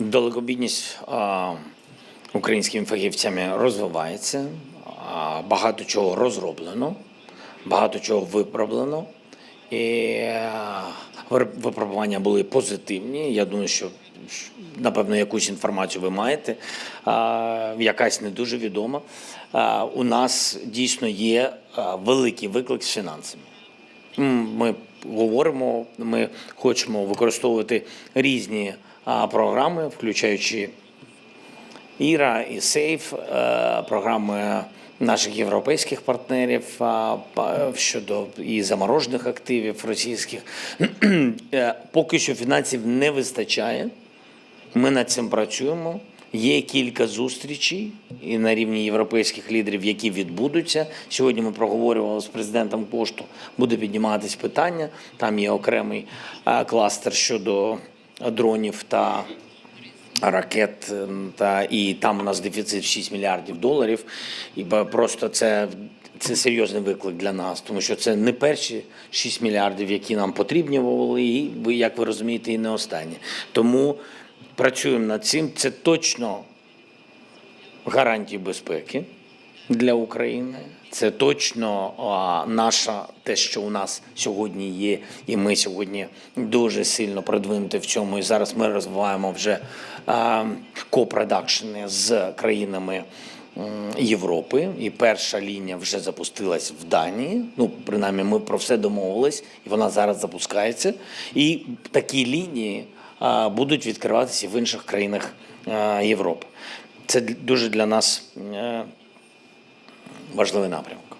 Далекобідність а, українськими фахівцями розвивається, а, багато чого розроблено, багато чого виправлено. І а, випробування були позитивні. Я думаю, що напевно якусь інформацію ви маєте, а, якась не дуже відома. А, У нас дійсно є великий виклик з фінансами. Ми говоримо, ми хочемо використовувати різні програми, включаючи Іра і Сейф, е, програми наших європейських партнерів щодо і заморожених активів російських. Е, Поки що фінансів не вистачає. Ми над цим працюємо. Є кілька зустрічей і на рівні європейських лідерів, які відбудуться. Сьогодні ми проговорювали з президентом пошту. Буде підніматись питання. Там є окремий е, кластер щодо дронів та ракет. е, Та і там у нас дефіцит 6 мільярдів доларів. І просто це. Це серйозний виклик для нас, тому що це не перші 6 мільярдів, які нам потрібні були, і ви, як ви розумієте, і не останні. Тому працюємо над цим. Це точно гарантії безпеки для України. Це точно а, наша те, що у нас сьогодні є, і ми сьогодні дуже сильно продвинуті в цьому. І зараз ми розвиваємо вже а, копродакшени з країнами. Європи, і перша лінія вже запустилась в Данії. Ну, принаймні, ми про все домовились, і вона зараз запускається. І такі лінії а, будуть відкриватися в інших країнах а, Європи. Це дуже для нас е, важливий напрямок.